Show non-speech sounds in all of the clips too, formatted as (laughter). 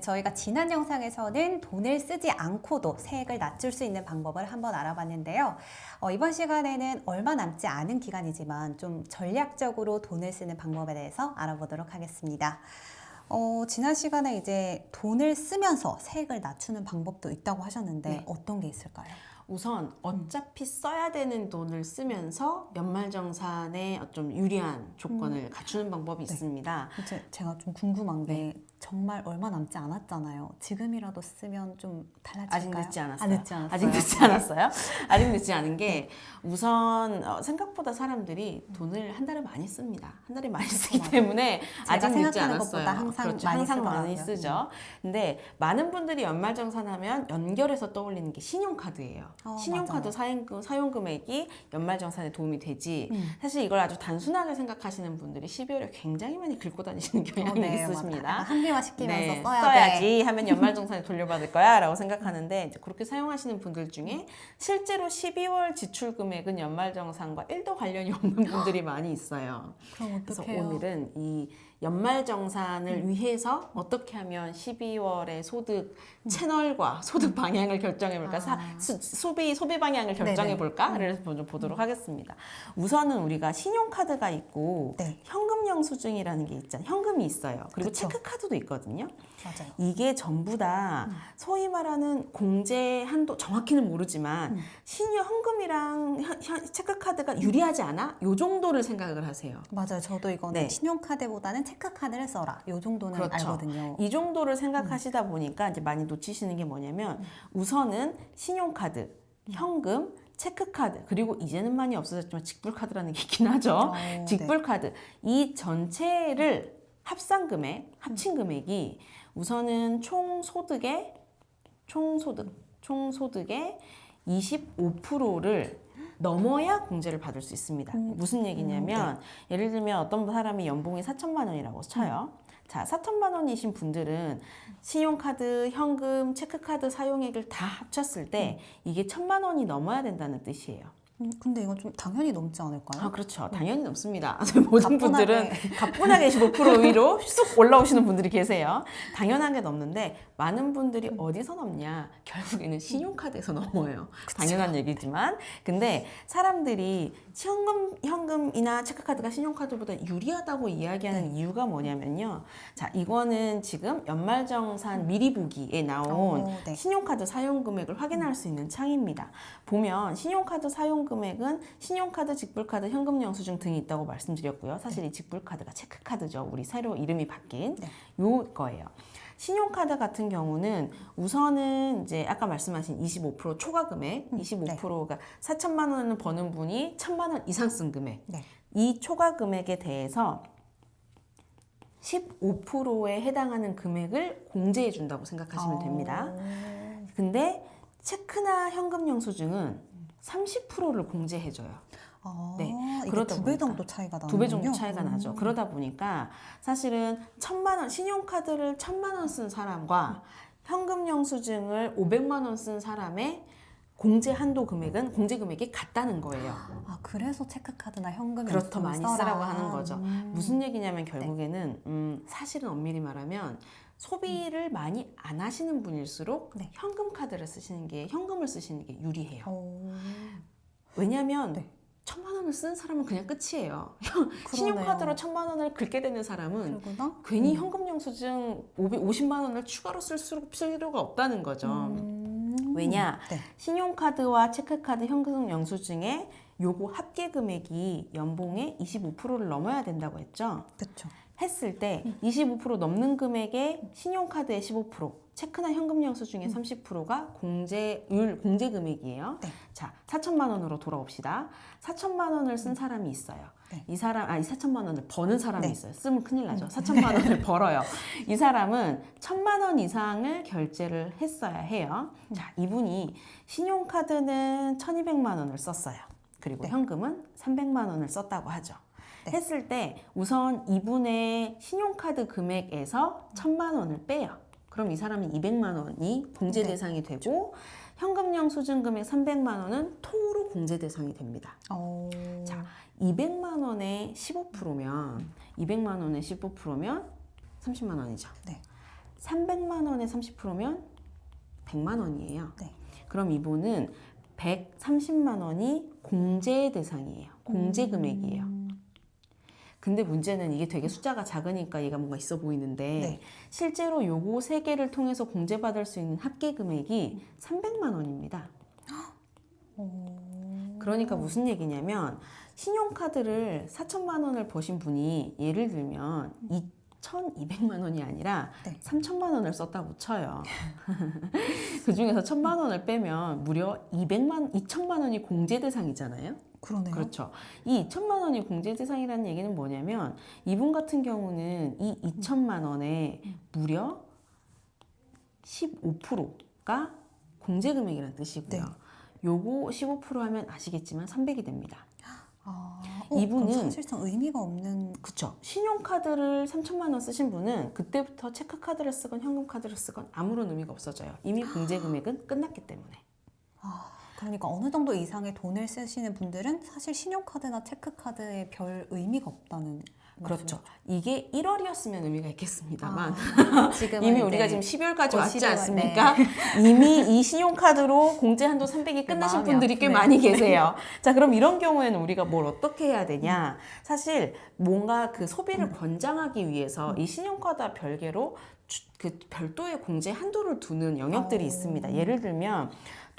네, 저희가 지난 영상에서는 돈을 쓰지 않고도 세액을 낮출 수 있는 방법을 한번 알아봤는데요. 어, 이번 시간에는 얼마 남지 않은 기간이지만 좀 전략적으로 돈을 쓰는 방법에 대해서 알아보도록 하겠습니다. 어, 지난 시간에 이제 돈을 쓰면서 세액을 낮추는 방법도 있다고 하셨는데 네. 어떤 게 있을까요? 우선 어차피 써야 되는 돈을 쓰면서 연말정산에 좀 유리한 조건을 갖추는 방법이 네. 있습니다. 제가 좀 궁금한 게 정말 얼마 남지 않았잖아요. 지금이라도 쓰면 좀 달라질까요? 아직 늦지 않았어요. 아, 늦지 않았어요. 아직 늦지 않았어요. 아직 늦지 않은 게 우선 어, 생각보다 사람들이 돈을 한 달에 많이 씁니다. 한 달에 많이 쓰기 맞아요. 때문에 아직 늦지 생각하는 않았어요. 것보다 항상 그렇죠. 많이 항상 많이. 쓰죠. 근데 많은 분들이 연말정산 하면 연결해서 떠올리는 게 신용카드예요. 어, 신용카드 맞아요. 사용, 사용 금액이 연말정산에 도움이 되지. 음. 사실 이걸 아주 단순하게 생각하시는 분들이 12월에 굉장히 많이 긁고 다니시는 경향이 어, 네, 있으십니다. 한비화 시키면서 네, 써야 써야지 돼. 하면 연말정산에 돌려받을 거야 라고 생각하는데 이제 그렇게 사용하시는 분들 중에 실제로 12월 지출 금액은 연말정산과 1도 관련이 없는 분들이 많이 있어요. 그럼 그래서 어떡해요? 오늘은 이 연말정산을 위해서 어떻게 하면 12월의 소득 채널과 소득 방향을 결정해 볼까, 사- 아. 수- 소비 소비 방향을 결정해 볼까 를 먼저 보도록 하겠습니다. 우선은 우리가 신용카드가 있고 네. 현금 영수증이라는 게 있잖아요. 현금이 있어요. 그리고 그쵸. 체크카드도 있거든요. 맞아요. 이게 전부 다 소위 말하는 공제 한도 정확히는 모르지만 음. 신용 현금이랑 현- 현- 체크카드가 유리하지 않아? 요 정도를 생각을 하세요. 맞아요. 저도 이거는 네. 신용카드보다는 체크카드를 써라. 요 정도는 그렇죠. 알거든요. 이 정도를 생각하시다 보니까 이제 많이 놓치시는 게 뭐냐면 우선은 신용카드, 현금, 체크카드 그리고 이제는 많이 없어졌지만 직불카드라는 게 있긴 하죠. 어, 네. 직불카드 이 전체를 합산 금액, 합친 금액이 우선은 총 소득의 총 소득, 총 소득의 25%를 넘어야 공제를 받을 수 있습니다. 음, 무슨 얘기냐면 예를 들면 어떤 사람이 연봉이 4천만 원이라고 쳐요. 자, 4천만 원이신 분들은 신용카드, 현금, 체크카드 사용액을 다 합쳤을 때 이게 천만 원이 넘어야 된다는 뜻이에요. 음, 근데 이건 좀 당연히 넘지 않을까요? 아, 그렇죠. 당연히 넘습니다. (laughs) 모든. 분들은 가뿐하게 25% 위로 쑥 올라오시는 분들이 계세요. 당연하게 넘는데 많은 분들이 어디서 넘냐? 결국에는 신용카드에서 넘어요. 당연한 얘기지만. 근데 사람들이 현금, 현금이나 체크카드가 신용카드보다 유리하다고 이야기하는 이유가 뭐냐면요. 자, 이거는 지금 연말정산 미리 보기에 나온 어, 네. 신용카드 사용 금액을 확인할 수 있는 창입니다. 보면 신용카드 사용 금액은 신용카드, 직불카드, 현금 영수증 등이 있다고 말씀드렸고요. 사실 이 직불카드가 체크카드죠. 우리 새로 이름이 바뀐 네. 요 거예요. 신용카드 같은 경우는 우선은 이제 아까 말씀하신 25% 초과 금액, 25%가 4천만 원을 버는 분이 1천만 원 이상 쓴 금액. 네. 이 초과 금액에 대해서 15%에 해당하는 금액을 공제해 준다고 생각하시면 됩니다. 어, 근데 체크나 현금 영수증은 30%를 공제해줘요. 아, 네, 그러다 두배 보니까 정도 차이가 나는군요. 두배 정도 차이가 음. 나죠. 그러다 보니까 사실은 천만 원 신용카드를 천만 원 쓴 사람과 현금 영수증을 500만 원 쓴 사람의 공제 한도 금액은 공제 금액이 같다는 거예요. 아, 그래서 체크카드나 현금 그렇더 많이 써라. 쓰라고 하는 거죠. 음. 무슨 얘기냐면 결국에는 음, 사실은 엄밀히 말하면 소비를 많이 안 하시는 분일수록 네. 현금 카드를 쓰시는 게 현금을 쓰시는 게 유리해요. 어, 왜냐하면 네. 천만 원을 쓴 사람은 그냥 끝이에요. 신용카드로 천만 원을 긁게 되는 사람은 그러구나. 괜히 현금 영수증 550만 원을 추가로 쓸 수- 필요가 없다는 거죠. 음. 왜냐? 네. 신용카드와 체크카드 현금 영수증의 요거 합계 금액이 연봉의 25%를 넘어야 된다고 했죠. 그렇죠. 했을 때 25% 넘는 금액에 신용카드의 15%, 체크나 현금 영수증의 30%가 공제율 공제 금액이에요. 네. 자, 4천만 원으로 돌아옵시다. 4천만 원을 쓴 사람이 있어요. 네. 이 사람 아니 4천만 원을 버는 사람이 네. 있어요. 쓰면 큰일 나죠. 4천만 원을 (laughs) 벌어요. 이 사람은 천만 원 이상을 결제를 했어야 해요. 자, 이분이 신용카드는 1,200만 원을 썼어요. 그리고 네. 현금은 300만 원을 썼다고 하죠. 네. 했을 때 우선 이분의 신용카드 금액에서 1,000만 원을 빼요. 그럼 이 사람은 200만 원이 공제 네. 대상이 되고 현금 영수증 금액 300만 원은 통으로 공제 대상이 됩니다. 어, 자, 200만 원의 15%면 200만 원의 15%면 30만 원이죠. 네. 300만 원에 30%면 100만 원이에요. 네. 그럼 이분은 130만 원이 공제 대상이에요. 공제 금액이에요. 음. 근데 문제는 이게 되게 숫자가 작으니까 얘가 뭔가 있어 보이는데 네. 실제로 요거 세 개를 통해서 공제받을 수 있는 합계 금액이 300만 원입니다. 오. 그러니까 무슨 얘기냐면 신용카드를 4천만 원을 버신 분이 예를 들면 2,200만 원이 아니라 네. 3천만 원을 썼다고 쳐요. (laughs) 그 중에서 1천만 원을 빼면 무려 200만 2천만 원이 공제 대상이잖아요. 그러네요. 그렇죠. 이 2천만 원이 공제 대상이라는 얘기는 뭐냐면 이분 같은 경우는 이 2천만 원에 무려 15%가 공제 금액이라는 뜻이고요. 네. 요거 15% 하면 아시겠지만 300이 됩니다. 아, 이분은- 그럼 사실상 의미가 없는 그쵸. 신용카드를 3천만 원 쓰신 분은 그때부터 체크카드를 쓰건 현금카드를 쓰건 아무런 의미가 없어져요. 이미 공제 금액은 끝났기 때문에. 아, 그러니까 어느 정도 이상의 돈을 쓰시는 분들은 사실 신용카드나 체크카드에 별 의미가 없다는 그렇죠. 이게 1월이었으면 의미가 있겠습니다만 아, (laughs) 이미 우리가 지금 12월까지 어, 왔지 12월, 않습니까? (laughs) 이미 이 신용카드로 공제 한도 300이 끝나신 분들이 꽤. 많이 계세요. (laughs) 자, 그럼 이런 경우에는 우리가 뭘 어떻게 해야 되냐? 사실 뭔가 그 소비를 음. 권장하기 위해서 이 신용카드와 별개로 주- 그 별도의 공제 한도를 두는 영역들이 어. 있습니다. 예를 들면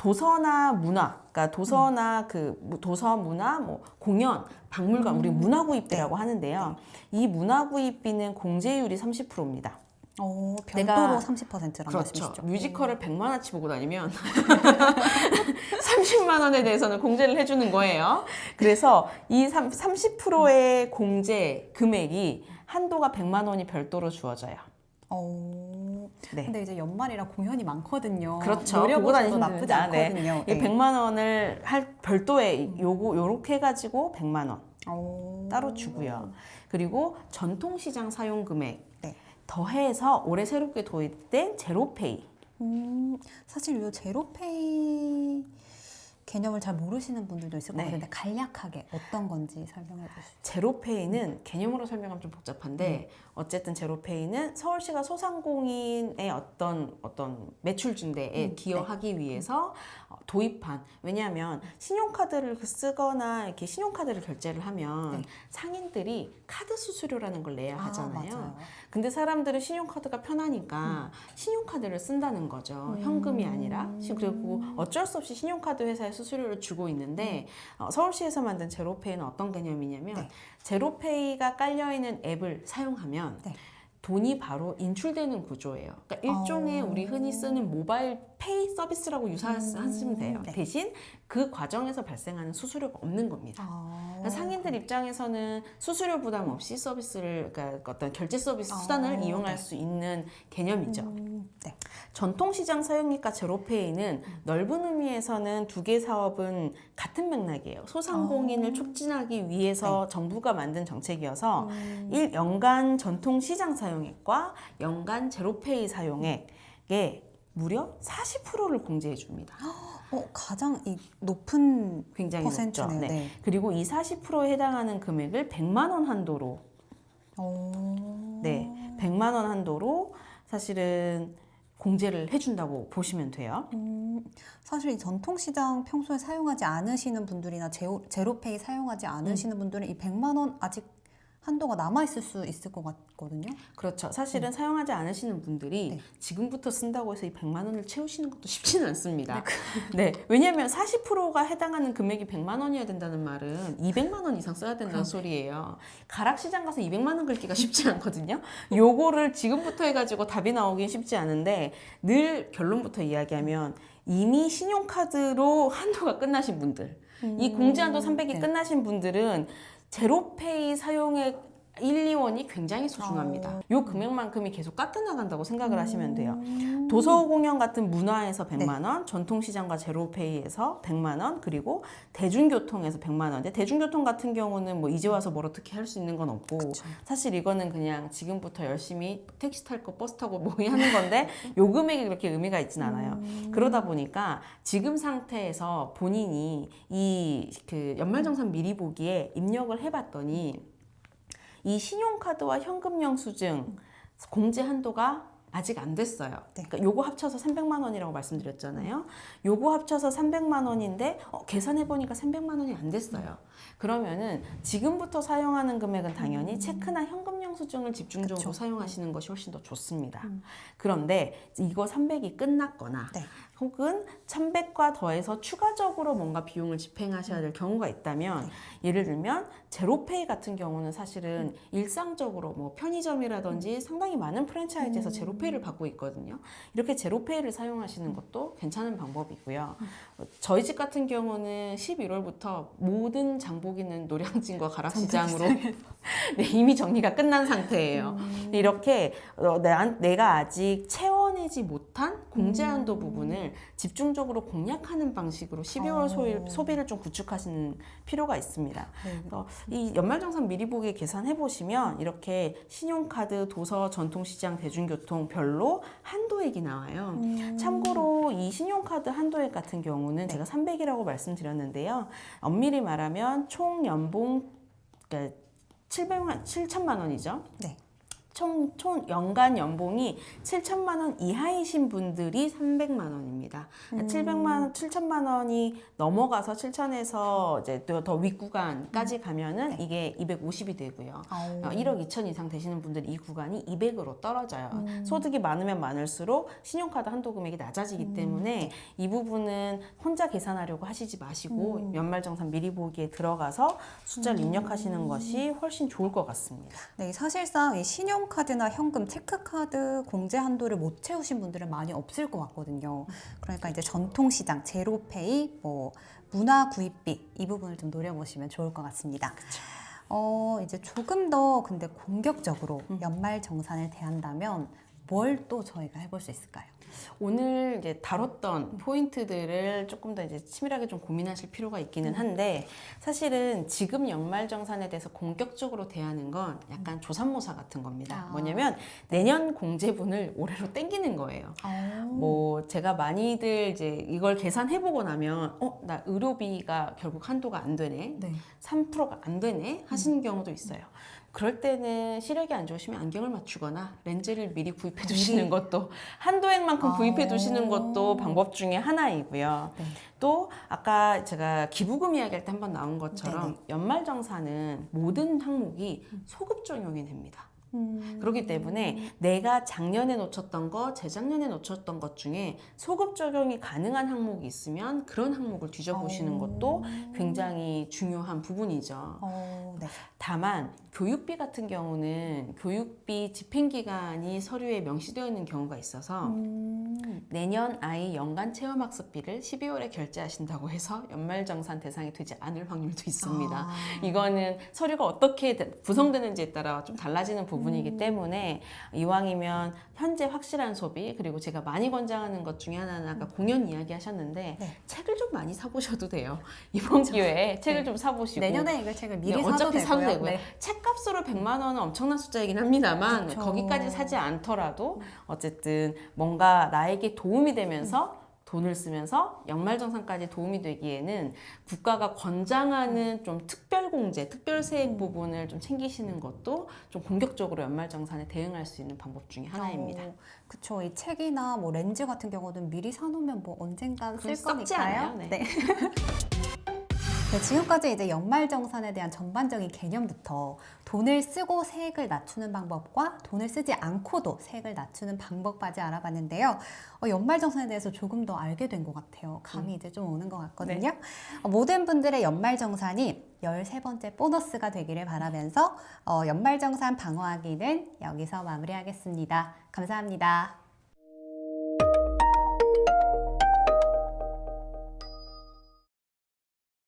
도서나 문화, 그러니까 음. 도서나 그 무- 도서 문화, 뭐 공연, 박물관, 우리 음. 문화구입비라고 하는데요. 이 문화구입비는 공제율이 30%입니다. 어, 내가- 별도로 30%란 그렇죠. 말씀이시죠? 뮤지컬을 100만 원치 보고 다니면 (laughs) 30만 원에 대해서는 공제를 해주는 거예요. 그래서 이 30%의 공제 금액이 한도가 100만 원이 별도로 주어져요. 어, 네. 근데 이제 연말이라 공연이 많거든요. 그렇죠. 다니시면 나쁘지 됩니다. 네. 않거든요. 이 100만 원을 할 별도의 요거 요렇게 해 가지고 100만 원 어. 따로 주고요. 그리고 전통시장 사용 금액 네. 더해서 올해 새롭게 도입된 제로페이 음, 사실 이 제로페이 개념을 잘 모르시는 분들도 있을 것 네. 같은데 간략하게 어떤 건지 설명해 주시죠. 제로페이는 개념으로 설명하면 좀 복잡한데 어쨌든 제로페이는 서울시가 소상공인의 어떤 어떤 매출 증대에 음, 기여하기 위해서 어, 도입한 왜냐하면 신용카드를 그 쓰거나 이렇게 신용카드를 결제를 하면 네. 상인들이 카드 수수료라는 걸 내야 하잖아요. 맞아요. 근데 사람들은 신용카드가 편하니까 신용카드를 쓴다는 거죠. 현금이 아니라. 시- 그리고 어쩔 수 없이 신용카드 회사에 수수료를 주고 있는데 어, 서울시에서 만든 제로페이는 어떤 개념이냐면 네. 제로페이가 깔려있는 앱을 사용하면 네. 돈이 바로 인출되는 구조예요. 그러니까 일종의 어. 우리 흔히 쓰는 모바일 페이 서비스라고 유사하시면 돼요. 네. 대신 그 과정에서 발생하는 수수료가 없는 겁니다. 아, 그러니까 상인들 입장에서는 수수료 부담 없이 서비스를 그러니까 어떤 결제 서비스 아, 수단을 이용할 네. 수 있는 개념이죠. 음, 네. 전통시장 사용료가 제로페이는 넓은 의미에서는 두 개 사업은 같은 맥락이에요. 소상공인을 아. 촉진하기 위해서 정부가 만든 정책이어서 음, 일 연간 전통시장 사용 액과 연간 제로페이 사용액에 무려 40%를 공제해 줍니다. 어, 가장 이 높은 굉장히 퍼센트네요. 높죠. 네. 그리고 이 40%에 해당하는 금액을 100만 원 한도로 어, 네, 100만 원 한도로 사실은 공제를 해준다고 보시면 돼요. 음, 사실 이 전통시장 평소에 사용하지 않으시는 분들이나 제로, 제로페이 사용하지 음. 않으시는 분들은 이 100만 원 아직 한도가 남아 있을 수 있을 것 같거든요. 그렇죠. 사실은 사용하지 않으시는 분들이 네. 지금부터 쓴다고 해서 이 100만 원을 채우시는 것도 (laughs) 쉽지는 않습니다. 그 네, 왜냐하면 40%가 해당하는 금액이 100만 원이어야 된다는 말은 200만 원 이상 써야 된다는 소리예요. 가락시장 가서 200만 원 긁기가 쉽지 않거든요. 요거를 지금부터 해가지고 답이 나오긴 쉽지 않은데 늘 결론부터 이야기하면 이미 신용카드로 한도가 끝나신 분들, 이 공제 한도 300이 네. 끝나신 분들은 제로페이 사용액 1, 2원이 굉장히 소중합니다. 어. 요 금액만큼이 계속 깎여 나간다고 생각을 하시면 돼요. 음, 도서 공연 같은 문화에서 100만 원, 전통시장과 제로페이에서 100만 원, 그리고 대중교통에서 100만 원. 대중교통 같은 경우는 뭐 이제 와서 뭘 어떻게 할 수 있는 건 없고 그쵸. 사실 이거는 그냥 지금부터 열심히 택시 탈 거, 버스 타고 (laughs) 뭐 하는 건데 요 금액이 그렇게 의미가 있진 않아요. 음. 그러다 보니까 지금 상태에서 본인이 이 그 연말정산 미리 보기에 입력을 해봤더니 이 신용카드와 현금 영수증 공제 한도가 아직 안 됐어요. 네. 그러니까 요거 합쳐서 300만 원이라고 말씀드렸잖아요. 요거 합쳐서 300만 원인데 어, 계산해 보니까 300만 원이 안 됐어요. 그러면은 지금부터 사용하는 금액은 당연히 체크나 현금 영수증을 집중적으로 음. 그쵸. 사용하시는 것이 훨씬 더 좋습니다. 음. 그런데 이거 300이 끝났거나 네. 혹은 300과 더해서 추가적으로 뭔가 비용을 집행하셔야 될 경우가 있다면 예를 들면 제로페이 같은 경우는 사실은 일상적으로 뭐 편의점이라든지 상당히 많은 프랜차이즈에서 제로페이를 받고 있거든요. 이렇게 제로페이를 사용하시는 것도 괜찮은 방법이고요. 어, 저희 집 같은 경우는 11월부터 모든 장보기는 노량진과 가락시장으로 (laughs) 네, 이미 정리가 끝난 상태예요. 이렇게 어, 내- 내가 아직 채 워내지 못한 공제한도 부분을 집중적으로 공략하는 방식으로 12월 어. 소일, 소비를 좀 구축하시는 필요가 있습니다. 네. 그래서 이 연말정산 미리 보기 계산해 보시면 이렇게 신용카드, 도서, 전통시장, 대중교통 별로 한도액이 나와요. 음. 참고로 이 신용카드 한도액 같은 경우는 제가 300이라고 말씀드렸는데요. 엄밀히 말하면 총 연봉 그러니까 700만 7천만 원이죠. 네. 총, 총 연간 연봉이 7천만 원 이하이신 분들이 300만 원입니다. 음. 700만 원, 7천만 원이 넘어가서 7천에서 이제 더, 더 윗구간까지 가면은 이게 250이 되고요. 어, 1억 2천 이상 되시는 분들이 이 구간이 200으로 떨어져요. 음. 소득이 많으면 많을수록 신용카드 한도 금액이 낮아지기 음. 때문에 이 부분은 혼자 계산하려고 하시지 마시고 음. 연말정산 미리 보기에 들어가서 숫자를 입력하시는 것이 훨씬 좋을 것 같습니다. 네, 사실상 이 신용 카드나 현금, 체크카드 공제 한도를 못 채우신 분들은 많이 없을 것 같거든요. 그러니까 이제 전통시장, 제로페이, 뭐 문화 구입비 이 부분을 좀 노려보시면 좋을 것 같습니다. 어, 이제 조금 더 근데 공격적으로 연말 정산을 대한다면 뭘 또 저희가 해볼 수 있을까요? 오늘 이제 다뤘던 포인트들을 조금 더 이제 치밀하게 좀 고민하실 필요가 있기는 한데 사실은 지금 연말정산에 대해서 공격적으로 대하는 건 약간 조삼모사 같은 겁니다. 아. 뭐냐면 내년 공제분을 올해로 땡기는 거예요. 뭐 제가 많이들 이제 이걸 계산해보고 나면 어 나 의료비가 결국 한도가 안 되네 네. 3%가 안 되네 하시는 경우도 있어요. 그럴 때는 시력이 안 좋으시면 안경을 맞추거나 렌즈를 미리 구입해 두시는 것도 (laughs) 한도액만큼 아. 구입해 두시는 것도 방법 중에 하나이고요. 네. 또 아까 제가 기부금 이야기할 때 한번 나온 것처럼. 연말정산은 모든 항목이 소급 적용이 됩니다. 음. 그렇기 때문에 내가 작년에 놓쳤던 거, 재작년에 놓쳤던 것 중에 소급 적용이 가능한 항목이 있으면 그런 항목을 뒤져보시는 어. 것도 굉장히 중요한 부분이죠. 어, 네. 다만 교육비 같은 경우는 교육비 집행기간이 서류에 명시되어 있는 경우가 있어서 음. 내년 아이 연간 체험학습비를 12월에 결제하신다고 해서 연말정산 대상이 되지 않을 확률도 있습니다. 아. 이거는 서류가 어떻게 대- 구성되는지에 따라 좀 달라지는 음. 부분이기 때문에 이왕이면 현재 확실한 소비 그리고 제가 많이 권장하는 것 중에 하나는 아까 공연 이야기 하셨는데 네. 책을 좀 많이 사보셔도 돼요. (laughs) 이번 기회에 책을 좀 사보시고 내년에 이걸 책을 미리 네, 사도 어차피 되고요. 사도 되고요. 네. 책값으로 100만 원은 엄청난 숫자이긴 합니다만 그쵸. 거기까지 사지 않더라도 어쨌든 뭔가 나 에게 도움이 되면서 돈을 쓰면서 연말정산까지 도움이 되기에는 국가가 권장하는 좀 특별공제, 특별세액 부분을 좀 챙기시는 것도 좀 공격적으로 연말정산에 대응할 수 있는 방법 중에 하나입니다. 어, 그쵸. 이 책이나 뭐 렌즈 같은 경우는 미리 사놓으면 뭐 언젠가 쓸 거니까요. 않아요. 네. (laughs) 네, 지금까지 이제 연말정산에 대한 전반적인 개념부터 돈을 쓰고 세액을 낮추는 방법과 돈을 쓰지 않고도 세액을 낮추는 방법까지 알아봤는데요. 어, 연말정산에 대해서 조금 더 알게 된 것 같아요. 감이 이제 좀 오는 것 같거든요. 어, 모든 분들의 연말정산이 13번째 보너스가 되기를 바라면서 어, 연말정산 방어하기는 여기서 마무리하겠습니다. 감사합니다.